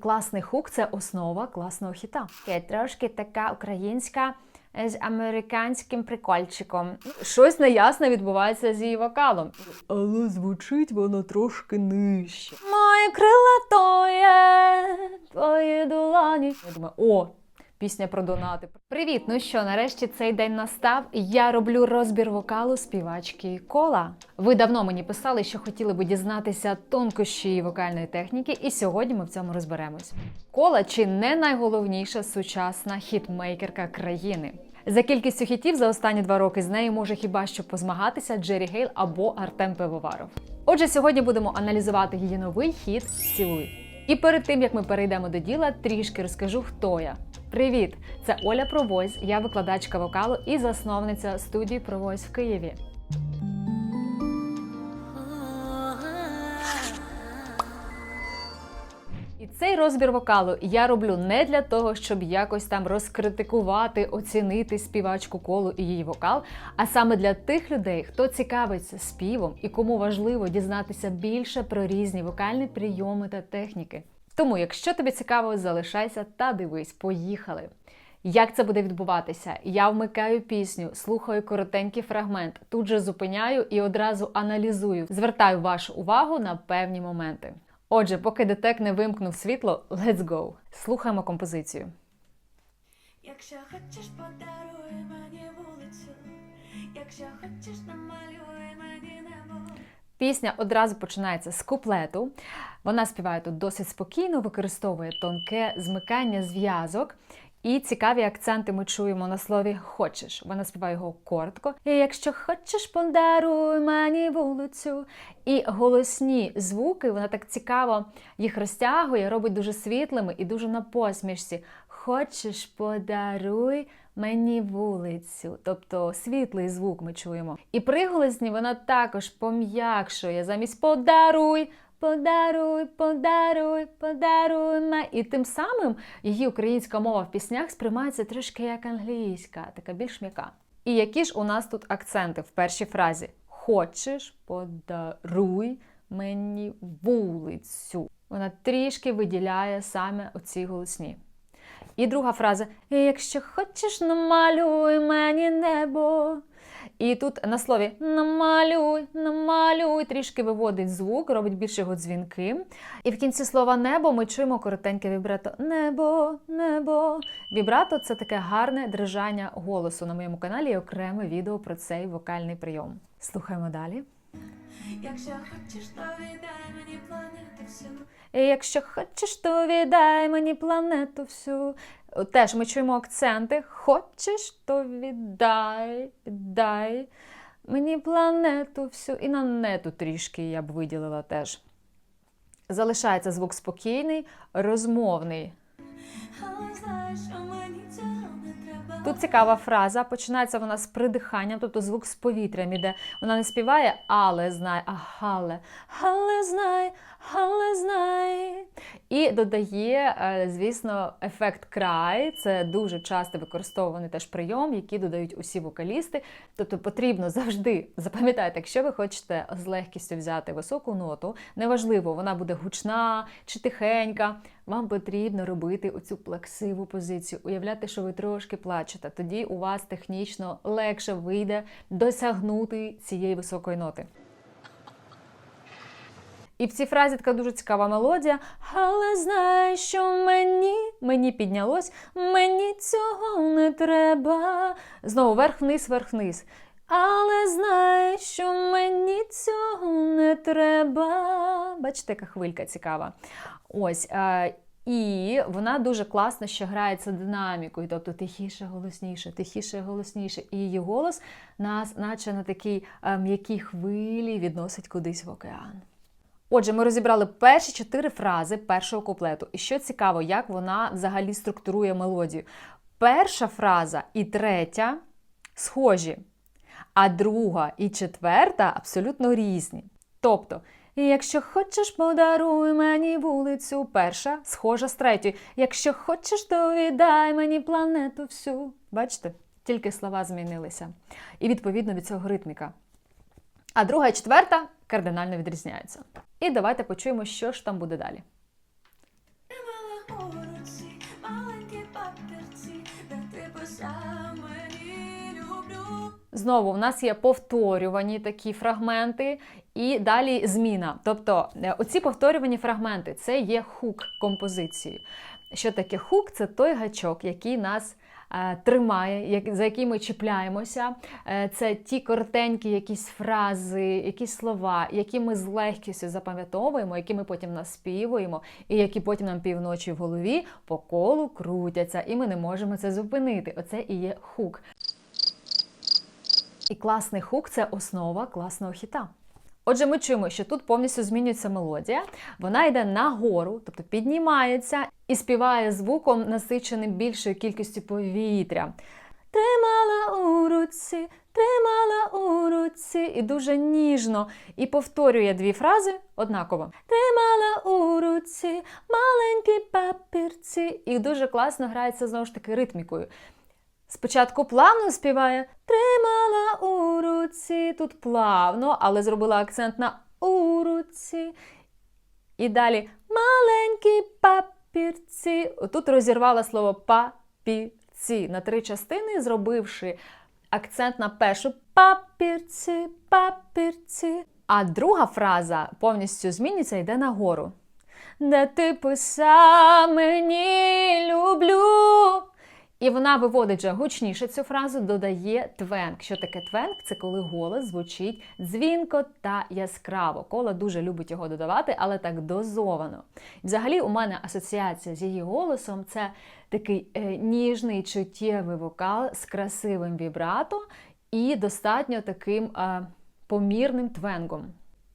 класний хук це основа класного хіта. Є трошки така українська з американським прикольчиком. Щось неясне відбувається з її вокалом. Але звучить воно трошки нижче. Моє крила тоє, твої долані. Я думаю, о, Пісня про донати. Привіт! Ну що, нарешті цей день настав. Я роблю розбір вокалу співачки кола. Ви давно мені писали, що хотіли би дізнатися тонкощі її вокальної техніки, і сьогодні ми в цьому розберемось. Кола чи не найголовніша сучасна хітмейкерка країни. За кількістю хітів за останні два роки з нею може хіба що позмагатися Джері Гейл або Артем Пивоваров. Отже, сьогодні будемо аналізувати її новий хіт Цілуй. І перед тим як ми перейдемо до діла, трішки розкажу, хто я. Привіт! Це Оля Провойс, я викладачка вокалу і засновниця студії Провойс в Києві. І цей розбір вокалу я роблю не для того, щоб якось там розкритикувати, оцінити співачку колу і її вокал, а саме для тих людей, хто цікавиться співом і кому важливо дізнатися більше про різні вокальні прийоми та техніки. Тому, якщо тобі цікаво, залишайся та дивись, поїхали. Як це буде відбуватися? Я вмикаю пісню, слухаю коротенький фрагмент, тут же зупиняю і одразу аналізую, звертаю вашу увагу на певні моменти. Отже, поки детек не вимкнув світло, let's go! Слухаємо композицію. Якщо хочеш, подаруй мені вулицю, якщо хочеш, намалюй мені небо. Пісня одразу починається з куплету. Вона співає тут досить спокійно, використовує тонке змикання зв'язок. І цікаві акценти ми чуємо на слові хочеш. Вона співає його коротко. І якщо хочеш, подаруй мені вулицю. І голосні звуки, вона так цікаво їх розтягує, робить дуже світлими і дуже на посмішці. Хочеш, подаруй мені вулицю. Тобто світлий звук ми чуємо. І приголосні вона також пом'якшує замість подаруй. Подаруй, подаруй, подаруй ме. І тим самим її українська мова в піснях сприймається трішки як англійська, така більш м'яка. І які ж у нас тут акценти в першій фразі? Хочеш, подаруй мені вулицю. Вона трішки виділяє саме оці голосні. І друга фраза: Якщо хочеш, намалюй мені небо. І тут на слові намалюй, намалюй, трішки виводить звук, робить більш його дзвінким. І в кінці слова небо ми чуємо коротеньке вібрато Небо, небо. Вібрато це таке гарне дрижання голосу. На моєму каналі є окреме відео про цей вокальний прийом. Слухаємо далі. Якщо хочеш, то віддай мені планету всю. І якщо хочеш, то віддай мені планету всю. Теж ми чуємо акценти. Хочеш, то віддай, віддай мені планету всю. І на нету трішки я б виділила теж. Залишається звук спокійний, розмовний. Але знаєш, у мені. Тут цікава фраза. Починається вона з придиханням, тобто звук з повітрям іде. Вона не співає, але знай, а але, але знай, але знай. І додає, е, звісно, ефект край. Це дуже часто використовуваний теж прийом, який додають усі вокалісти. Тобто потрібно завжди запам'ятайте, якщо ви хочете з легкістю взяти високу ноту, неважливо, вона буде гучна чи тихенька. Вам потрібно робити оцю плаксиву позицію, уявляти, що ви трошки плачете. Тоді у вас технічно легше вийде досягнути цієї високої ноти. І в цій фразі така дуже цікава мелодія. Але знай, що мені, мені піднялось, мені цього не треба. Знову верх-вниз, верх-вниз. Але знай, що мені цього не треба. Бачите, яка хвилька цікава. Ось. Е, і вона дуже класно ще грається динамікою, тобто тихіше, голосніше, тихіше, голосніше. І її голос нас, наче на такій е, м'якій хвилі, відносить кудись в океан. Отже, ми розібрали перші чотири фрази першого куплету. І що цікаво, як вона взагалі структурує мелодію. Перша фраза і третя схожі, а друга і четверта абсолютно різні. Тобто, і якщо хочеш, подаруй мені вулицю. Перша схожа з третьою. Якщо хочеш, то віддай мені планету всю. Бачите? Тільки слова змінилися. І відповідно від цього ритміка. А друга і четверта кардинально відрізняються. І давайте почуємо, що ж там буде далі. Я мала оруці, Маленькі паперці, де ти писав. Знову в нас є повторювані такі фрагменти, і далі зміна. Тобто, е, оці повторювані фрагменти це є хук композиції. Що таке хук? Це той гачок, який нас е, тримає, як, за який ми чіпляємося. Е, це ті коротенькі якісь фрази, якісь слова, які ми з легкістю запам'ятовуємо, які ми потім наспівуємо, і які потім нам півночі в голові по колу крутяться, і ми не можемо це зупинити. Оце і є хук. І класний хук це основа класного хіта. Отже, ми чуємо, що тут повністю змінюється мелодія, вона йде нагору, тобто піднімається і співає звуком, насиченим більшою кількістю повітря. Тримала у руці, тримала у руці, і дуже ніжно. І повторює дві фрази однаково. Тримала у руці маленькі папірці. І дуже класно грається знову ж таки ритмікою. Спочатку плавно співає Тримала у руці, тут плавно, але зробила акцент на у руці. І далі маленькі папірці. Тут розірвала слово папірці на три частини, зробивши акцент на першу папірці, папірці. А друга фраза повністю змінюється, йде нагору. Де ти писав мені люблю. І вона виводить вже гучніше цю фразу, додає твенк. Що таке твенк? Це коли голос звучить дзвінко та яскраво. Кола дуже любить його додавати, але так дозовано. Взагалі, у мене асоціація з її голосом це такий е, ніжний чуттєвий вокал з красивим вібрато і достатньо таким е, помірним твенгом.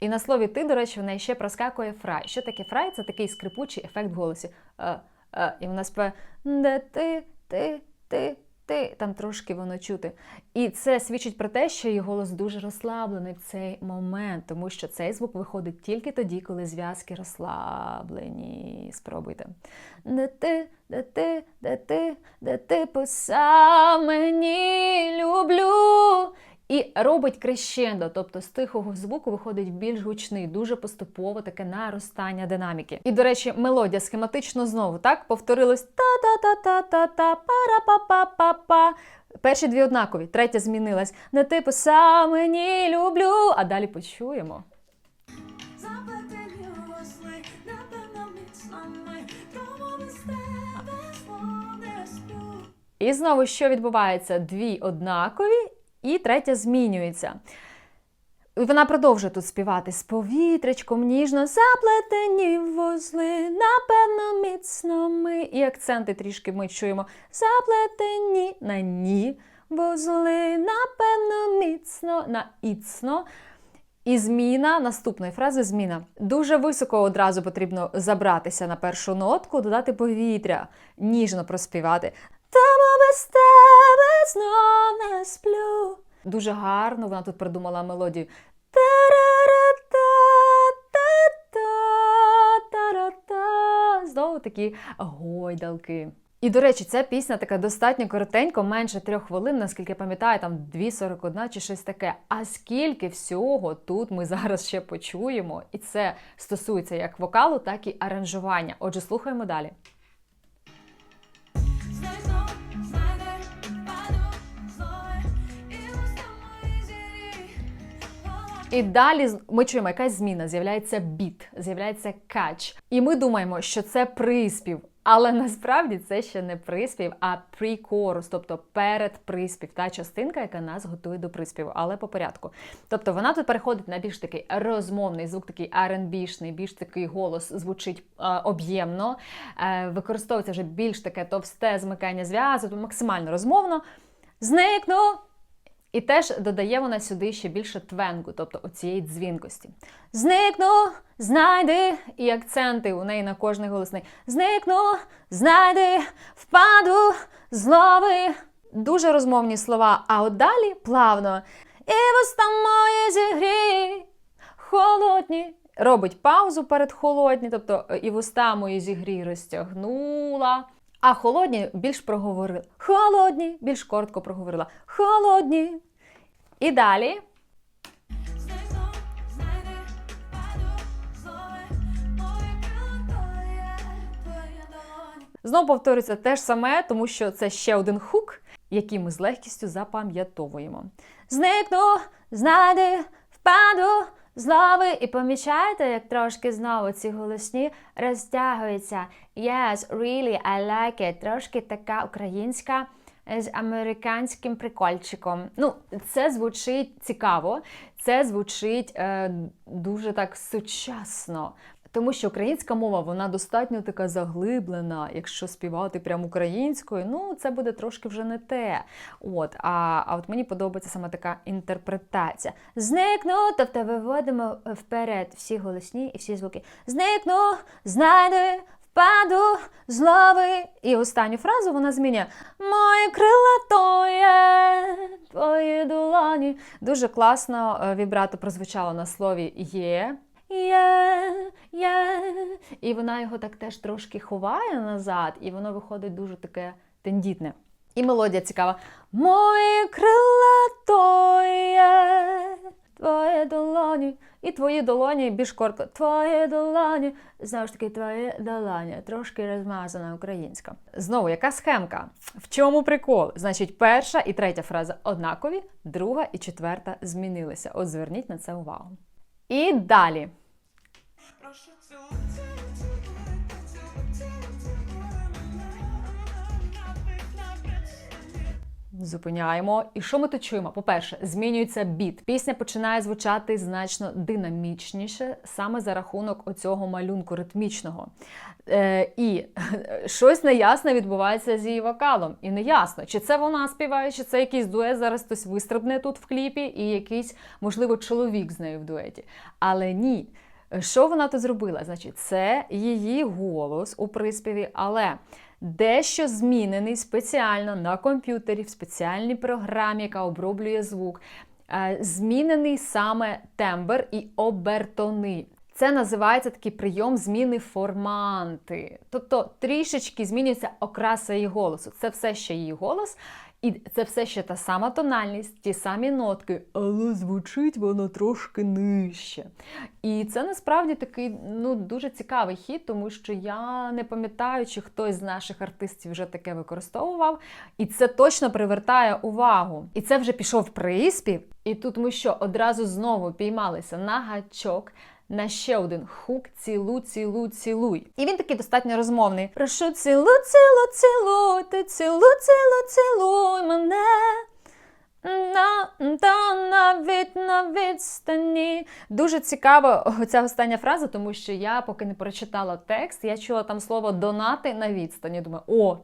І на слові ти, до речі, в неї ще проскакує фрай. Що таке фрай? Це такий скрипучий ефект в голосі. Е, е, і вона співає де ти, ти, ти, ти. Там трошки воно чути. І це свідчить про те, що її голос дуже розслаблений в цей момент, тому що цей звук виходить тільки тоді, коли зв'язки розслаблені. Спробуйте. Де ти, де ти, де ти, де ти писав мені люблю. І робить крещендо, тобто з тихого звуку виходить більш гучний, дуже поступово таке наростання динаміки. І, до речі, мелодія схематично знову так повторилась та-та-та-та-та-та, пара-па-па-па-па. Перші дві однакові, третя змінилась. Не ти писав мені люблю, а далі почуємо. І знову що відбувається? Дві однакові, і третя змінюється. Вона продовжує тут співати з повітрячком ніжно заплетені вузли, напевно, міцно ми. І акценти трішки ми чуємо. Заплетені на ні вузли, напевно, міцно на іцно. І зміна наступної фрази зміна. Дуже високо одразу потрібно забратися на першу нотку, додати повітря, ніжно проспівати. Тому без тебе знов не сплю. Дуже гарно вона тут придумала мелодію. Знову такі гойдалки. І, до речі, ця пісня така достатньо коротенько, менше трьох хвилин, наскільки я пам'ятаю, там 2.41 чи щось таке. А скільки всього тут ми зараз ще почуємо, і це стосується як вокалу, так і аранжування. Отже, слухаємо далі. І далі ми чуємо якась зміна, з'являється біт, з'являється кач. І ми думаємо, що це приспів. Але насправді це ще не приспів, а pre-chorus, тобто передприспів, та частинка, яка нас готує до приспіву, але по порядку. Тобто вона тут переходить на більш такий розмовний звук, такий R&B-шний, більш такий голос звучить е, об'ємно, е, використовується вже більш таке товсте змикання зв'язок, максимально розмовно. Зникну, і теж додає вона сюди ще більше твенгу, тобто оцієї дзвінкості. Зникну, знайди, і акценти у неї на кожний голосний. Зникну, знайди, впаду, злови. Дуже розмовні слова, а от далі плавно. І мої зігрій, холодні. Робить паузу перед холодні, тобто е, і вуста мої зігрій розтягнула. А холодні більш проговорила. Холодні, більш коротко проговорила. Холодні. І далі. Знову повторюється те ж саме, тому що це ще один хук. які ми з легкістю запам'ятовуємо. Зникну, знайди, впаду, злови. І помічаєте, як трошки знову ці голосні розтягуються. Yes, really, I like it. Трошки така українська з американським прикольчиком. Ну, це звучить цікаво, це звучить е, дуже так сучасно. Тому що українська мова вона достатньо така заглиблена. Якщо співати прямо українською, ну це буде трошки вже не те. От, а, а от мені подобається саме така інтерпретація. Зникну, тобто виводимо вперед всі голосні і всі звуки. Зникну, знайди, впаду, злови. І останню фразу вона змінює Мої крила то є, твої долоні. Дуже класно е, вібрато прозвучало на слові є. Є, є. І вона його так теж трошки ховає назад, і воно виходить дуже таке тендітне. І мелодія цікава. Мої крила то є, твої долоні. І твої долоні більш коротко. Твої долоні. Знову ж таки, твої долоні. Трошки розмазана українська. Знову, яка схемка? В чому прикол? Значить, перша і третя фраза однакові, друга і четверта змінилися. От зверніть на це увагу. І далі. Зупиняємо. І що ми тут чуємо? По-перше, змінюється біт. Пісня починає звучати значно динамічніше, саме за рахунок оцього малюнку ритмічного. Е, і щось неясне відбувається з її вокалом. І неясно, чи це вона співає, чи це якийсь дует. Зараз хтось вистрибне тут в кліпі, і якийсь, можливо, чоловік з нею в дуеті. Але ні. Що вона тут зробила? Значить, це її голос у приспіві, але дещо змінений спеціально на комп'ютері в спеціальній програмі, яка оброблює звук. Е, Змінений саме тембр і обертони. Це називається такий прийом зміни форманти. Тобто трішечки змінюється окраса її голосу. Це все ще її голос, і це все ще та сама тональність, ті самі нотки, але звучить воно трошки нижче. І це насправді такий ну, дуже цікавий хід, тому що я не пам'ятаю, чи хтось з наших артистів вже таке використовував. І це точно привертає увагу. І це вже пішов приспів. І тут ми що одразу знову піймалися на гачок. На ще один хук цілу, цілу, цілуй. І він такий достатньо розмовний. Прошу цілу, цілу, цілуйте, цілу, цілу, цілуй мене. На, та навіть на відстані. Дуже цікава ця остання фраза, тому що я, поки не прочитала текст, я чула там слово донати на відстані. Думаю, о,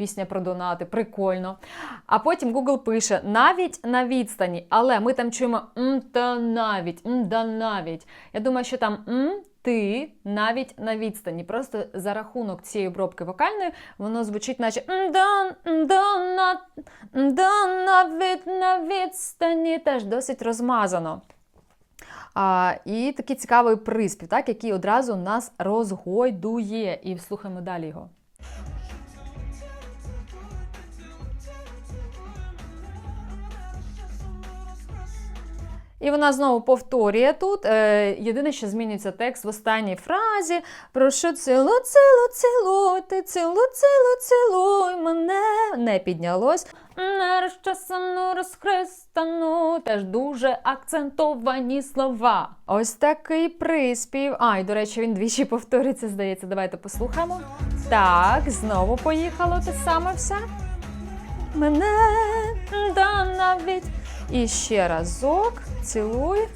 пісня про донати, прикольно. А потім Google пише навіть на відстані, але ми там чуємо м та навіть, м да навіть. Я думаю, що там м ти навіть на відстані. Просто за рахунок цієї обробки вокальної воно звучить, наче да, да, да навіть на відстані. Теж досить розмазано. А, і такий цікавий приспів, так, який одразу нас розгойдує. І слухаємо далі його. І вона знову повторює тут. Е, єдине, що змінюється текст в останній фразі. Прошу цілу, цілу, цілуйте, цілу, цілу, цілуй мене. Не піднялось. Не розчасану, розхристану. Теж дуже акцентовані слова. Ось такий приспів. А, і до речі, він двічі повторюється, здається. Давайте послухаємо. Так, знову поїхало те саме все. Мене да навіть. І ще разок. Цілуй.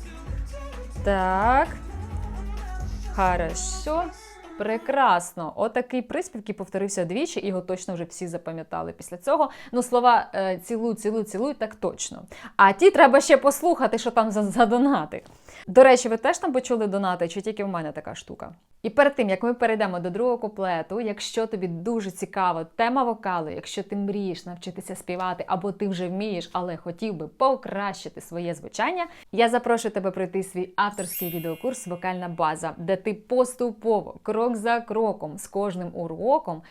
Так. Хорошо. Прекрасно. Отакий приспів, який повторився двічі, його точно вже всі запам'ятали після цього. Ну, слова е, цілуй, цілуй, цілуй, так точно. А ті треба ще послухати, що там за, за донати. До речі, ви теж там почули донати, чи тільки в мене така штука? І перед тим, як ми перейдемо до другого куплету, якщо тобі дуже цікава тема вокалу, якщо ти мрієш навчитися співати, або ти вже вмієш, але хотів би покращити своє звучання, я запрошую тебе пройти свій авторський відеокурс Вокальна база, де ти поступово, крок за кроком, з кожним уроком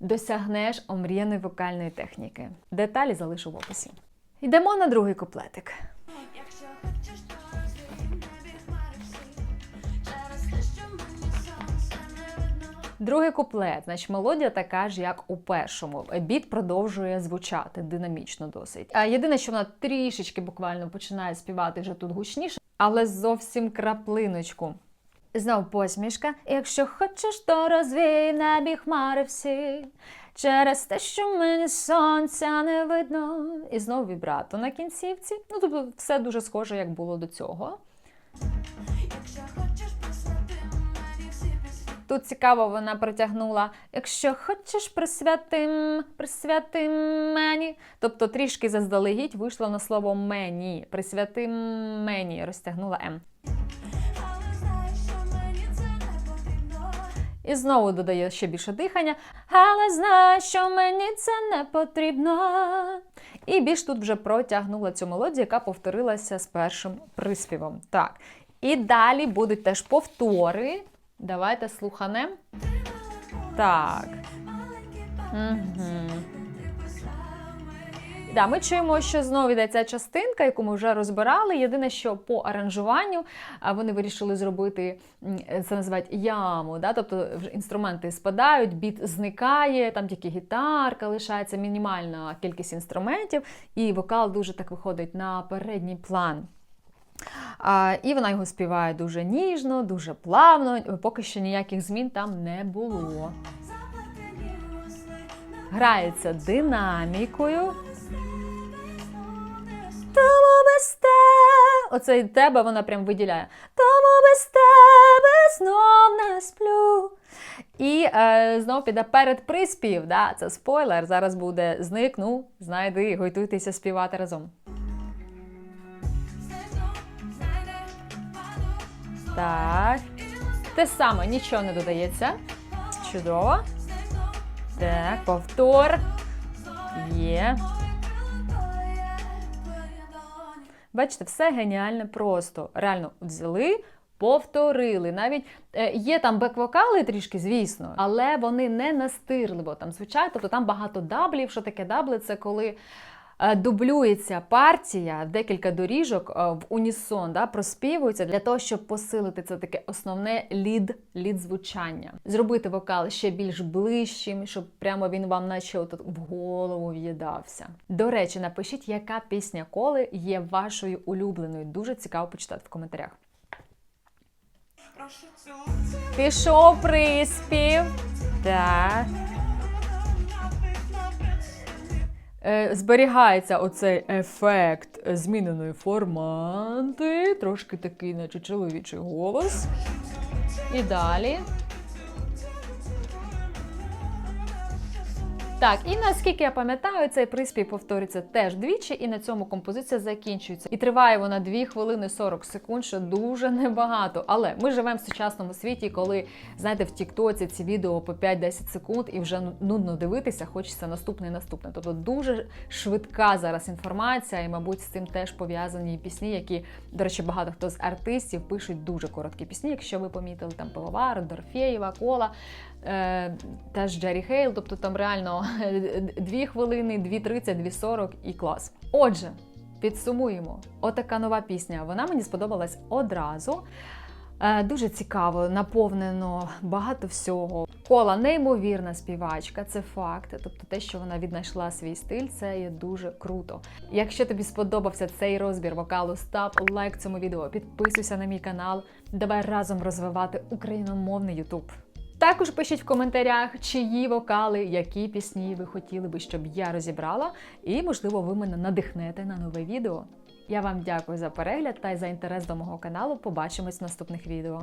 досягнеш омріяної вокальної техніки. Деталі залишу в описі. Йдемо на другий куплетик. Другий куплет, значить, мелодія така ж, як у першому. Біт продовжує звучати динамічно досить. А єдине, що вона трішечки буквально починає співати вже тут гучніше, але зовсім краплиночку. Знов посмішка. Якщо хочеш, то розвій небі хмари всі. Через те, що мені сонця не видно. І знов вібрато на кінцівці. Ну, тобто, все дуже схоже, як було до цього. Якщо Тут цікаво, вона протягнула. Якщо хочеш присвятим, присвятим мені. Тобто трішки заздалегідь вийшло на слово мені. Присвятим мені. Розтягнула М. І знову додає ще більше дихання. Але знаю, що мені це не потрібно. І більш тут вже протягнула цю мелодію, яка повторилася з першим приспівом. Так. І далі будуть теж повтори. Давайте слуханем. Так. Угу. Да, ми чуємо, що знову йде ця частинка, яку ми вже розбирали. Єдине, що по аранжуванню вони вирішили зробити це називають яму. Да? Тобто інструменти спадають, біт зникає, там тільки гітарка, лишається мінімальна кількість інструментів, і вокал дуже так виходить на передній план. А, і вона його співає дуже ніжно, дуже плавно. Поки що ніяких змін там не було. Грається динамікою. Тому без тебе. Оце тебе вона прям виділяє. Тому без тебе знов не сплю. І е, знов піде перед приспів. Да? Це спойлер. Зараз буде зникну, знайди, гойтуйтеся співати разом. Так. Те саме, нічого не додається. Чудово. Так, повтор. Є. Бачите, все геніально просто. Реально взяли, повторили. Навіть е, є там бек-вокали трішки, звісно, але вони не настирливо там звучать. Тобто там багато даблів. Що таке дабли? Це коли. Е, Дублюється партія, декілька доріжок е, в унісон да, проспівується для того, щоб посилити це таке основне лід, лід звучання. Зробити вокал ще більш ближчим, щоб прямо він вам наче от в голову в'їдався. До речі, напишіть, яка пісня коли є вашою улюбленою. Дуже цікаво почитати в коментарях. Пішов приспів. Так. Е, Зберігається оцей ефект е, зміненої форманти. Трошки такий, наче чоловічий голос. І далі. Так, і наскільки я пам'ятаю, цей приспів повторюється теж двічі, і на цьому композиція закінчується. І триває вона 2 хвилини 40 секунд, що дуже небагато. Але ми живемо в сучасному світі, коли знаєте, в Тіктоці ці відео по 5-10 секунд і вже ну, нудно дивитися, хочеться наступне і наступне. Тобто дуже швидка зараз інформація, і, мабуть, з цим теж пов'язані пісні, які, до речі, багато хто з артистів пишуть дуже короткі пісні, якщо ви помітили там Пивовар, Дорфєєва, Кола. Е, теж Джері Хейл, тобто там реально 2 хвилини, 2.30, 2.40 і клас. Отже, підсумуємо. Отака нова пісня. Вона мені сподобалась одразу. Е, Дуже цікаво, наповнено багато всього. Кола неймовірна співачка, це факт. Тобто те, що вона віднайшла свій стиль, це є дуже круто. Якщо тобі сподобався цей розбір вокалу, став лайк цьому відео, підписуйся на мій канал. Давай разом розвивати україномовний Ютуб. Також пишіть в коментарях, чиї вокали, які пісні ви хотіли би, щоб я розібрала, і, можливо, ви мене надихнете на нове відео. Я вам дякую за перегляд та за інтерес до мого каналу. Побачимось в наступних відео.